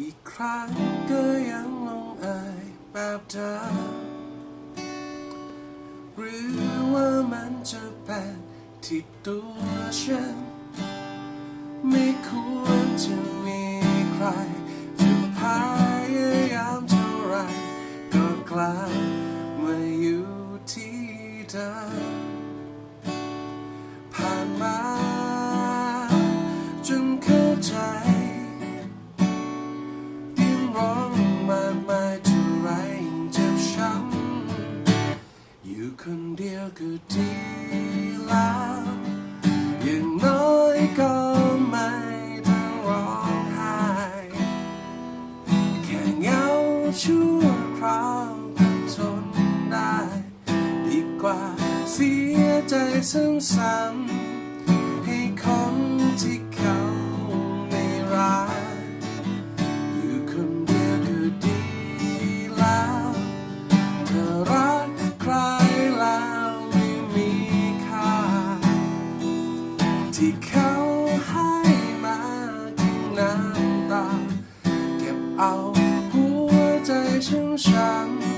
กี่ครั้งก็ยังลงเอ่ยแบบเดิมหรือว่ามันจะเป็นที่ตัวฉัน ไม่ควรจะมีใครจะพยายามเท่าไรก็กลับมาอยู่ที่เดิม ก็ดีแล้วอย่างน้อยก็ไม่ต้องร้องไห้แค่เหงาชั่วคราวก็ทนได้ ดีกว่าเสียใจซ้ำๆให้คนที่ ที่เขาให้มากินน้ำตา เก็บเอาหัวใจช้ำช้ำๆมารัก